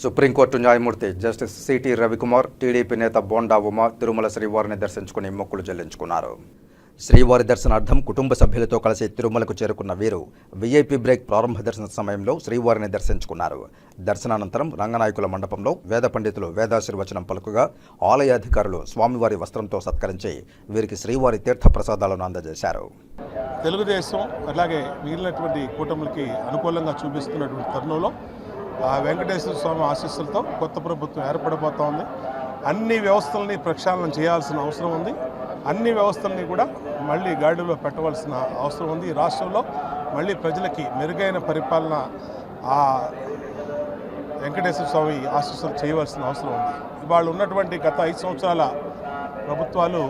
Supreme court న్యాయమూర్తి justice city Ravikumar TDP నేత బోండా ఉమా తిరుమల శ్రీవారిని దర్శించుకుని మొక్కులు చెల్లించుకున్నారు. శ్రీవారి దర్శనార్థం కుటుంబ సభ్యులతో కలిసి తిరుమలకు చేరుకున్న వీరు వీఐపీ బ్రేక్ ప్రారంభ దర్శన సమయంలో శ్రీవారిని దర్శించుకున్నారు. దర్శనానంతరం రంగనాయకుల మండపంలో వేద పండితులు వేదాశీర్వచనం పలుకుగా ఆలయ అధికారులు స్వామివారి వస్త్రంతో సత్కరించి వీరికి శ్రీవారి తీర్థ ప్రసాదాలను అందజేశారు. తెలుగుదేశం అలాగే మిగిలినటువంటి కూటములకి అనుకూలంగా చూపిస్తున్నటువంటి తరుణంలో ఆ వెంకటేశ్వర స్వామి ఆశీస్సులతో కొత్త ప్రభుత్వం ఏర్పడబోతోంది. అన్ని వ్యవస్థల్ని ప్రక్షాళన చేయాల్సిన అవసరం ఉంది. అన్ని వ్యవస్థల్ని కూడా మళ్ళీ గాడిలో పెట్టవలసిన అవసరం ఉంది. ఈ రాష్ట్రంలో మళ్ళీ ప్రజలకి మెరుగైన పరిపాలన ఆ వెంకటేశ్వర స్వామి ఆశీస్సులు చేయవలసిన అవసరం ఉంది. ఇవాళ ఉన్నటువంటి గత ఐదు సంవత్సరాల ప్రభుత్వాలు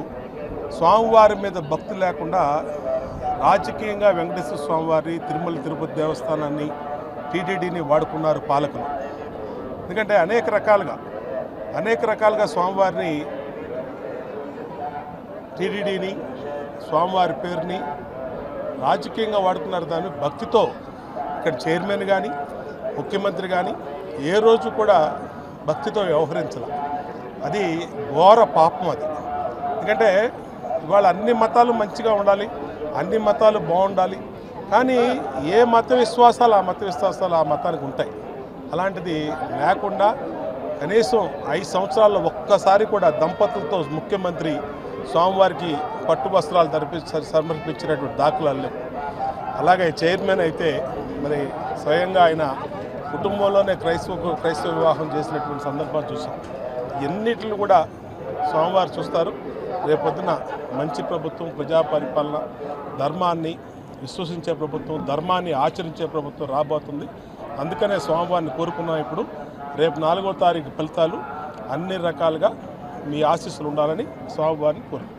స్వామివారి మీద భక్తి లేకుండా రాజకీయంగా వెంకటేశ్వర స్వామివారి తిరుమల తిరుపతి దేవస్థానాన్ని టీటీడీని వాడుకున్నారు పాలకులు. ఎందుకంటే అనేక రకాలుగా అనేక రకాలుగా స్వామివారిని టీటీడీని స్వామివారి పేరుని రాజకీయంగా వాడుకున్నారు దాన్ని భక్తితో ఇక్కడ చైర్మన్ కానీ ముఖ్యమంత్రి కానీ ఏ రోజు కూడా భక్తితో వ్యవహరించాల అది ఘోర పాపం అది. ఎందుకంటే ఇవాళ అన్ని మతాలు మంచిగా ఉండాలి అన్ని మతాలు బాగుండాలి కానీ ఏ మత విశ్వాసాలు ఆ మత విశ్వాసాలు ఆ మతానికి ఉంటాయి? అలాంటిది లేకుండా కనీసం ఐదు సంవత్సరాల్లో ఒక్కసారి కూడా దంపతులతో ముఖ్యమంత్రి స్వామివారికి పట్టు వస్త్రాలు ధరిపి సమర్పించినటువంటి దాఖలాలు లేవు. అలాగే చైర్మన్ అయితే మరి స్వయంగా ఆయన కుటుంబంలోనే క్రైస్తవ క్రైస్తవ వివాహం చేసినటువంటి సందర్భాలు చూసాం. ఎన్నిటిని కూడా స్వామివారు చూస్తారు. రేపొద్దున మంచి ప్రభుత్వం ప్రజా పరిపాలన ధర్మాన్ని విశ్వసించే ప్రభుత్వం ధర్మాన్ని ఆచరించే ప్రభుత్వం రాబోతుంది. అందుకనే స్వామివారిని కోరుకున్నాం ఇప్పుడు. రేపు నాలుగో తారీఖు ఫలితాలు అన్ని రకాలుగా మీ ఆశీస్సులు ఉండాలని స్వామివారిని కోరుకుంటున్నాం.